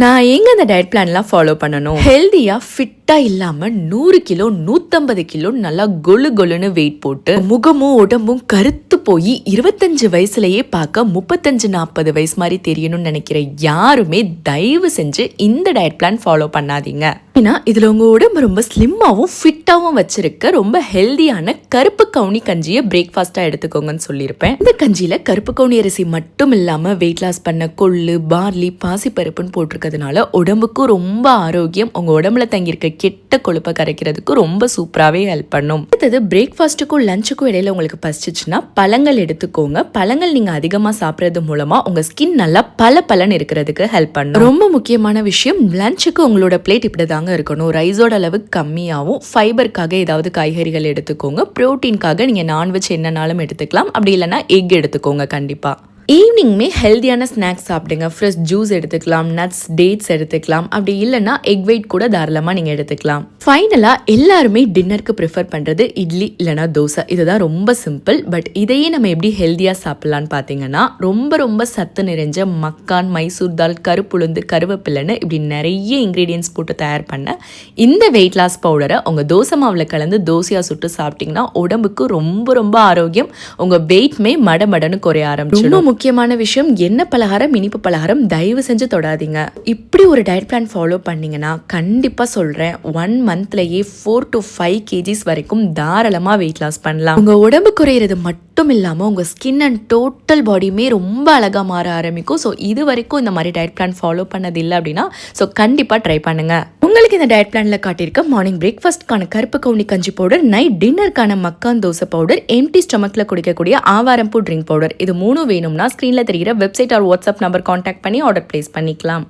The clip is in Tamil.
நான் எங்க அந்த டயட் பிளான்லாம் ஃபாலோ பண்ணணும்? ஹெல்த்தியாக ஃபிட்டா இல்லாம நூறு கிலோ நூத்தம்பது கிலோ நல்லா கொலு கொலுன்னு வெயிட் போட்டு முகமும் உடம்பும் கருத்து போய் இருபத்தஞ்சு வயசுலயே பார்க்க முப்பத்தஞ்சு நாற்பது வயசு மாதிரி தெரியணும்னு நினைக்கிற யாருமே தயவு செஞ்சு இந்த டயட் பிளான் ஃபாலோ பண்ணாதீங்க. ஏன்னா இதில் உங்கள் உடம்பு ரொம்ப ஸ்லிம்மாகவும் ஃபிட்டாகவும் வச்சிருக்க ரொம்ப ஹெல்தியான கருப்பு கவுனி கஞ்சியை பிரேக்ஃபாஸ்ட்டாக எடுத்துக்கோங்கன்னு சொல்லியிருப்பேன். இந்த கஞ்சியில் கருப்பு கவுனி அரிசி மட்டும் இல்லாமல் வெயிட் லாஸ் பண்ண கொள்ளு பார்லி பாசிப்பருப்புன்னு போட்டிருக்கிறதுனால உடம்புக்கும் ரொம்ப ஆரோக்கியம் உங்கள் உடம்புல தங்கியிருக்க கெட்ட கொழுப்பை கரைக்கிறதுக்கு ரொம்ப சூப்பராகவே ஹெல்ப் பண்ணும். அடுத்தது பிரேக்ஃபாஸ்ட்டுக்கும் லஞ்சுக்கும் இடையில உங்களுக்கு பசிச்சுச்சுன்னா பழங்கள் எடுத்துக்கோங்க. பழங்கள் நீங்கள் அதிகமாக சாப்பிட்றது மூலமாக உங்கள் ஸ்கின் நல்லா பல பலன் இருக்கிறதுக்கு ஹெல்ப் பண்ணும். ரொம்ப முக்கியமான விஷயம் லஞ்சுக்கு உங்களோட பிளேட் இப்படி தாங்க இருக்கணும். ரைஸோட அளவு கம்மியாகவும் ஃபைபருக்காக ஏதாவது காய்கறிகள் எடுத்துக்கோங்க. ப்ரோட்டீன்காக நீங்கள் நான்வெஜ் என்னனாலும் எடுத்துக்கலாம். அப்படி இல்லைன்னா எக் எடுத்துக்கோங்க கண்டிப்பாக ஈவினிங்குமே ஹெல்தியான ஸ்நாக்ஸ் சாப்பிடுங்க. ஃப்ரெஷ் ஜூஸ் எடுத்துக்கலாம் நட்ஸ் டேட்ஸ் எடுத்துக்கலாம். அப்படி இல்லைன்னா எக் வெயிட் கூட தாராளமாக நீங்கள் எடுத்துக்கலாம். ஃபைனலாக எல்லாருமே டின்னருக்கு ப்ரிஃபர் பண்ணுறது இட்லி இல்லைனா தோசை. இதுதான் ரொம்ப சிம்பிள் பட் இதையே நம்ம எப்படி ஹெல்த்தியாக சாப்பிட்லான்னு பார்த்தீங்கன்னா ரொம்ப ரொம்ப சத்து நிறைஞ்ச மக்கான் மைசூர் தால் கருப்புளுந்து கருவேப்பிலைன்னு இப்படி நிறைய இன்க்ரீடியன்ஸ் போட்டு தயார் பண்ண இந்த வெயிட் லாஸ் பவுடரை உங்கள் தோசை மாவில் கலந்து தோசையாக சுட்டு சாப்பிட்டிங்கன்னா உடம்புக்கு ரொம்ப ரொம்ப ஆரோக்கியம். உங்கள் வெயிட்மே மடமடன்னு குறைய ஆரம்பிச்சிடும். முக்கியமான விஷயம் என்ன பலகாரம் இனிப்பு பலகாரம் தயவு செஞ்சு தொடாதீங்க. இப்படி ஒரு டயட் பிளான் ஃபாலோ பண்ணீங்கன்னா கண்டிப்பாக சொல்கிறேன் ஒன் மந்த்லேயே ஃபோர் டு ஃபைவ் கேஜிஸ் வரைக்கும் தாராளமாக வெயிட் லாஸ் பண்ணலாம். உங்கள் உடம்பு குறையிறது மட்டும் மட்டும் இல்லாமல் உங்கள் ஸ்கின் அண்ட் டோட்டல் பாடியுமே ரொம்ப அழகாக மாற ஆரம்பிக்கும். ஸோ இது வரைக்கும் இந்த மாதிரி டயட் பிளான் ஃபாலோ பண்ணது இல்லை அப்படின்னா ஸோ கண்டிப்பாக ட்ரை பண்ணுங்கள் உங்களுக்கு இந்த டயட் பிளானில் காட்டியிருக்க மார்னிங் பிரேக்ஃபாஸ்ட்க்கான கருப்பு கவுனி கஞ்சி பவுடர் நைட் டின்னருக்கான மக்கான் தோசை பவுடர் எம்டி ஸ்டமக்கில் குடிக்கக்கூடிய ஆவாரம்பூ ட்ரிங்க் பவுடர் இது மூணும் வேணும்னா ஸ்க்ரீனில் தெரிகிற website or WhatsApp number contact பண்ணி ஆர்டர் பிளேஸ் பண்ணிக்கலாம்.